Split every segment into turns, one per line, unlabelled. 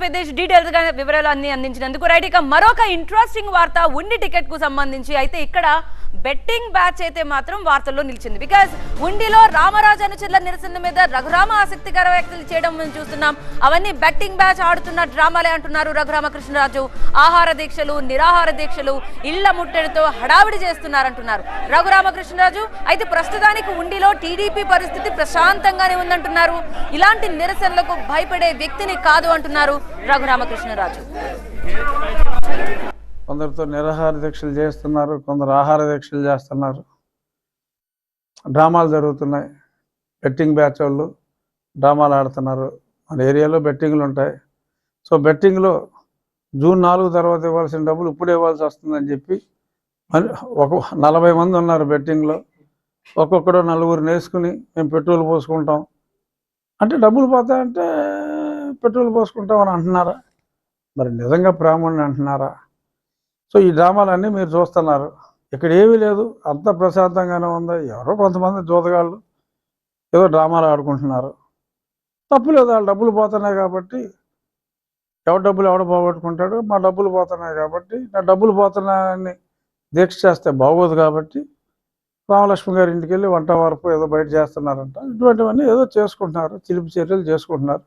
ఆంధ్రప్రదేశ్ డీటెయిల్స్గా వివరాలు అన్ని అందించినందుకు. రైట్ ఇక మరొక ఇంట్రెస్టింగ్ వార్త ఉండి టికెట్కు సంబంధించి అయితే ఇక్కడ బెట్టింగ్ బ్యాచ్ అయితే మాత్రం వార్తల్లో నిలిచింది. బికాజ్ ఉండిలో రామరాజు అనుచరుల నిరసన మీద రఘురామ ఆసక్తికర వ్యాఖ్యలు చేయడం మేము చూస్తున్నాం. అవన్నీ బెట్టింగ్ బ్యాచ్ ఆడుతున్న డ్రామాలే అంటున్నారు రఘురామకృష్ణరాజు. ఆహార దీక్షలు నిరాహార దీక్షలు ఇళ్ళ ముట్టడితో హడావిడి చేస్తున్నారంటున్నారు రఘురామకృష్ణరాజు. అయితే ప్రస్తుతానికి ఉండిలో టీడీపీ పరిస్థితి ప్రశాంతంగానే ఉందంటున్నారు. ఇలాంటి నిరసనలకు భయపడే వ్యక్తిని కాదు అంటున్నారు రఘురామకృష్ణరాజు
కొందరితో నిరాహార దీక్షలు చేస్తున్నారు కొందరు ఆహార దీక్షలు చేస్తున్నారు. డ్రామాలు జరుగుతున్నాయి. బెట్టింగ్ బ్యాచ్ వాళ్ళు డ్రామాలు ఆడుతున్నారు. మన ఏరియాలో బెట్టింగ్లు ఉంటాయి. సో బెట్టింగ్లో జూన్ నాలుగు తర్వాత ఇవ్వాల్సిన డబ్బులు ఇప్పుడు ఇవ్వాల్సి వస్తుందని చెప్పి మరి ఒక నలభై మంది ఉన్నారు బెట్టింగ్లో. ఒక్కొక్కడు నలుగురు నేసుకుని మేము పెట్రోల్ పోసుకుంటాం. అంటే డబ్బులు పోతాయంటే పెట్రోల్ పోసుకుంటాం అని అంటున్నారా? మరి నిజంగా బ్రాహ్మణుని అంటున్నారా? సో ఈ డ్రామాలన్నీ మీరు చూస్తున్నారు. ఇక్కడ ఏమీ లేదు. అంత ప్రశాంతంగానే ఉంది. ఎవరో కొంతమంది జోదగాళ్ళు ఏదో డ్రామాలు ఆడుకుంటున్నారు. తప్పు లేదు. వాళ్ళ డబ్బులు పోతున్నాయి కాబట్టి ఎవరి డబ్బులు ఎవడ పోగొట్టుకుంటాడు? మా డబ్బులు పోతున్నాయి కాబట్టి నా డబ్బులు పోతున్నాయని దీక్ష చేస్తే బాగోదు కాబట్టి రామలక్ష్మి గారి ఇంటికి వెళ్ళి వంట వరకు ఏదో బయట చేస్తున్నారంట. ఇటువంటివన్నీ ఏదో చేసుకుంటున్నారు. చిలిపి చర్యలు చేసుకుంటున్నారు.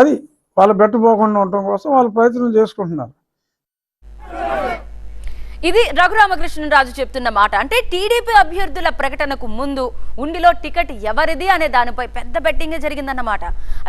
అది వాళ్ళు బెట్టపోకుండా ఉండటం కోసం వాళ్ళు ప్రయత్నం చేసుకుంటున్నారు.
ఇది రఘురామకృష్ణరాజు చెప్తున్న మాట. అంటే టీడీపీ అభ్యర్థుల ప్రకటనకు ముందు ఉండిలో టికెట్ ఎవరిది అనే దానిపై పెద్ద బెట్టింగ్ జరిగిందన్నమాట.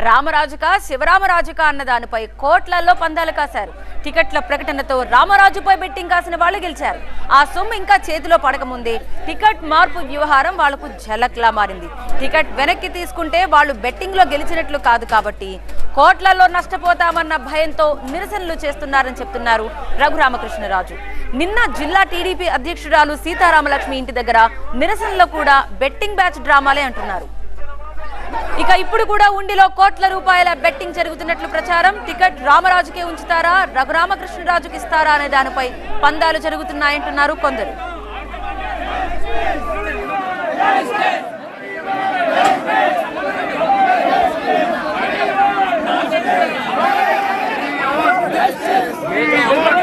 రామరాజుక శివరామరాజుక అన్న దానిపై కోట్లలో పందాలు కాశారు. టికెట్ల ప్రకటనతో రామరాజుపై బెట్టింగ్ కాసిన వాళ్ళు గెలిచారు. ఆ సొమ్ము ఇంకా చేతిలో పడకముందే టికెట్ మార్పు వ్యవహారం వాళ్ళకు ఝలక్లా మారింది. టికెట్ వెనక్కి తీసుకుంటే వాళ్ళు బెట్టింగ్లో గెలిచినట్లు కాదు కాబట్టి కోట్లలో నష్టపోతామన్న భయంతో నిరసనలు చేస్తున్నారని చెప్తున్నారు రఘురామకృష్ణరాజు. నిన్న జిల్లా టీడీపీ అధ్యక్షురాలు సీతారామలక్ష్మి ఇంటి దగ్గర నిరసనలో కూడా బెట్టింగ్ బ్యాచ్ డ్రామాలే అంటున్నారు. ఇక ఇప్పుడు కూడా ఉండిలో కోట్ల రూపాయల బెట్టింగ్ జరుగుతున్నట్లు ప్రచారం. టికెట్ రామరాజుకే ఉంచుతారా? రఘురామకృష్ణరాజుకి ఇస్తారా అనే దానిపై పందాలు జరుగుతున్నాయంటున్నారు కొందరు. Yeah.